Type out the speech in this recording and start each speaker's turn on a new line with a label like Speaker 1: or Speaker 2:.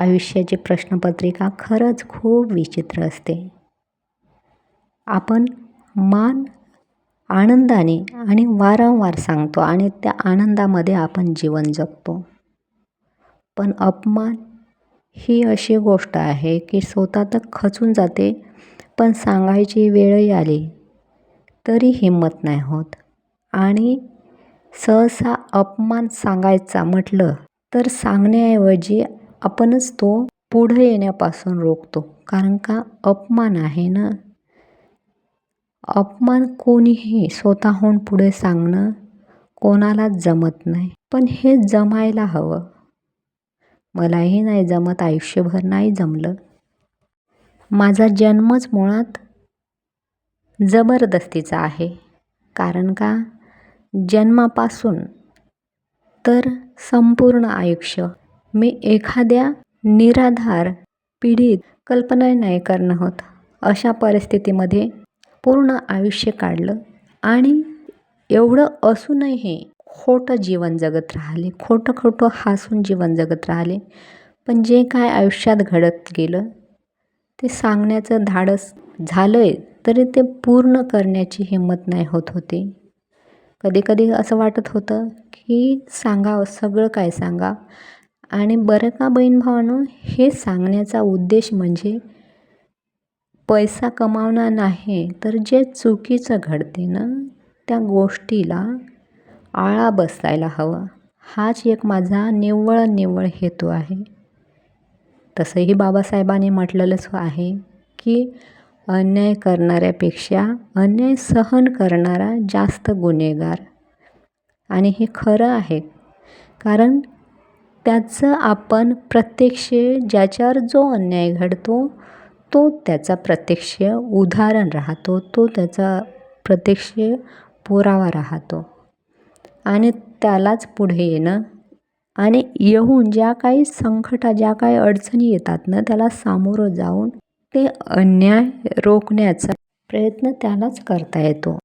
Speaker 1: आयुष्याची प्रश्नपत्रिका खरंच खूप विचित्र असते. आपण मान आनंदाने आणि वारंवार सांगतो आणि त्या आनंदामध्ये आपण जीवन जगतो. पण अपमान ही अशी गोष्ट आहे की स्वतः तर खचून जाते पण सांगायची वेळही आली तरी हिंमत नाही होत. आणि सहसा अपमान सांगायचा म्हटलं तर सांगण्याऐवजी आपणच तो पुढं येण्यापासून रोखतो. कारण का? अपमान आहे ना? अपमान कोणीही स्वतःहून पुढे सांगणं कोणालाच जमत नाही. पण हे जमायला हवं. मलाही नाही जमत आयुष्यभर नाही जमलं. माझा जन्मच मुळात जबरदस्तीचा आहे. कारण का? जन्मापासून तर संपूर्ण आयुष्य मी एखाद्या निराधार पीडित कल्पना नाही करणं होत अशा परिस्थितीमध्ये पूर्ण आयुष्य काढलं आणि एवढं असूनही खोटं जीवन जगत राहिले. खोटं खोटं हसून जीवन जगत राहिले. पण जे काय आयुष्यात घडत गेलं ते सांगण्याचं धाडस झालं आहे तरी ते पूर्ण करण्याची हिंमत नाही होत होती. कधी कधी असं वाटत होतं की सांगावं सगळं काय सांगा आणि बरं का बहीण भावानो हे सांगण्याचा उद्देश म्हणजे पैसा कमावणं नाही तर जे चुकीचं घडते ना त्या गोष्टीला आळा बसायला हवा. हाच एक माझा निव्वळ निव्वळ हेतू आहे. तसंही बाबासाहेबांनी म्हटलेलंच आहे की अन्याय करणाऱ्यापेक्षा अन्याय सहन करणारा जास्त गुन्हेगार. आणि हे खरं आहे कारण त्याचं आपण प्रत्यक्ष ज्याच्यावर जो अन्याय घडतो तो त्याचा प्रत्यक्ष उदाहरण राहतो तो त्याचा प्रत्यक्ष पुरावा राहतो. आणि त्यालाच पुढे येणं आणि येऊन ज्या काही संकटा ज्या काही अडचणी येतात ना त्याला सामोरं जाऊन ते अन्याय रोखण्याचा प्रयत्न त्यालाच करता येतो.